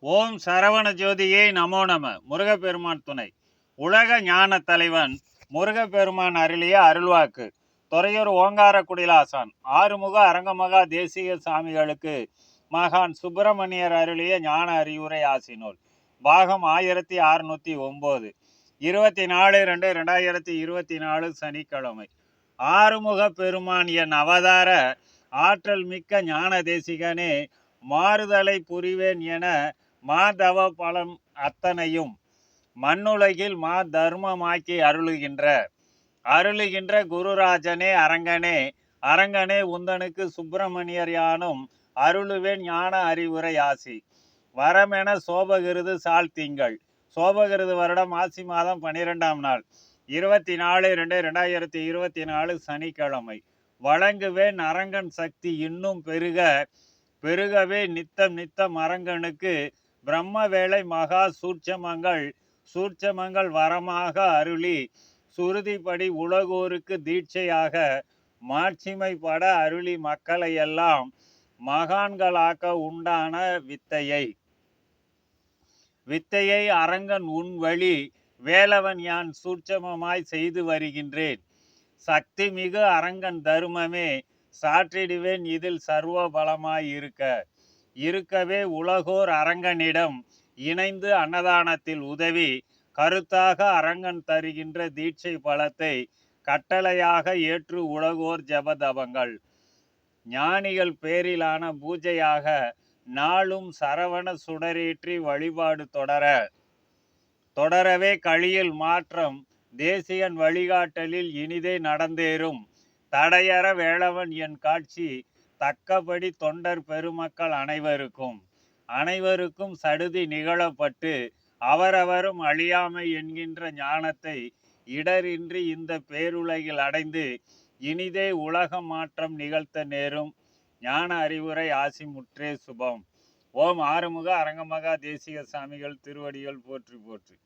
ஓம் சரவண ஜோதியே நமோ நம. முருகப்பெருமான் துணை. உலக ஞான தலைவன் முருகப்பெருமான் அருளிய அருள்வாக்கு. துறையூர் ஓங்கார குடிலாசான். ஆறுமுக அரங்கமகா தேசிய சாமிகளுக்கு மகான் சுப்பிரமணியர் அருளிய ஞான அறிவுரை ஆசினோல். பாகம் ஆயிரத்தி அறுநூத்தி ஒன்பது இருபத்தி நாலு ரெண்டு ரெண்டாயிரத்தி இருபத்தி நாலு சனிக்கிழமை. ஆறுமுக பெருமான் என் அவதார ஆற்றல் மிக்க ஞான தேசிகனே மாறுதலை புரிவேன் என மாதவ பலம் அத்தனையும் மண்ணுலகில் மா தர்மமாக்கி அருளுகின்ற. அருளுகின்ற குருராஜனே அரங்கனே அரங்கனே உந்தனுக்கு சுப்பிரமணியர் யானும் அருளுவேன் ஞான அறிவுரை ஆசி. வரமென சோபகிருது சால் திங்கள். சோபகிருது வருடம் ஆசி மாதம் பன்னிரெண்டாம் நாள். இருபத்தி நாலு ரெண்டு ரெண்டாயிரத்தி இருபத்தி நாலு சனிக்கிழமை. வழங்குவேன் அரங்கன் சக்தி இன்னும் பெருக பெருகவே நித்தம் நித்தம் அரங்கனுக்கு பிரம்ம வேளை மகா சூட்சமங்கள் சூட்சமங்கள் வரமாக அருளி சுருதிப்படி உலகோருக்கு தீட்சையாக மாட்சிமைப்பட அருளி மக்களையெல்லாம் மகான்களாக்க உண்டான வித்தையை. வித்தையை அரங்கன் உன் வழி வேலவன் யான் சூட்சமமாய் செய்து வருகின்றேன். சக்தி மிகு அரங்கன் தருமமே சாற்றிடுவேன் இதில் சர்வ பலமாயிருக்க இருக்கவே உலகோர் அரங்கனிடம் இணைந்து அன்னதானத்தில் உதவி கருத்தாக அரங்கன் தருகின்ற தீட்சை பலத்தை கட்டளையாக ஏற்று உலகோர் ஜபதபங்கள். ஞானிகள் பேரிலான பூஜையாக நாளும் சரவண சுடரேற்றி வழிபாடு தொடர தொடரவே கழியில் மாற்றம் தேசியன் வழிகாட்டலில் இனிதே நடந்தேறும். தடையற வேளவன் என் காட்சி தக்கபடி தொண்டர் பெருமக்கள் அனைவருக்கும். அனைவருக்கும் சடுதி நிகழப்பட்டு அவரவரும் அழியாமை என்கின்ற ஞானத்தை இடரின்றி இந்த பேருலகில் அடைந்து இனிதே உலக மாற்றம் நிகழ்த்த நேரும். ஞான அறிவுரை ஆசி முற்றே சுபம். ஓம் ஆறுமுக அரங்கமகா தேசிக சாமிகள் திருவடிகள் போற்றி போற்றி.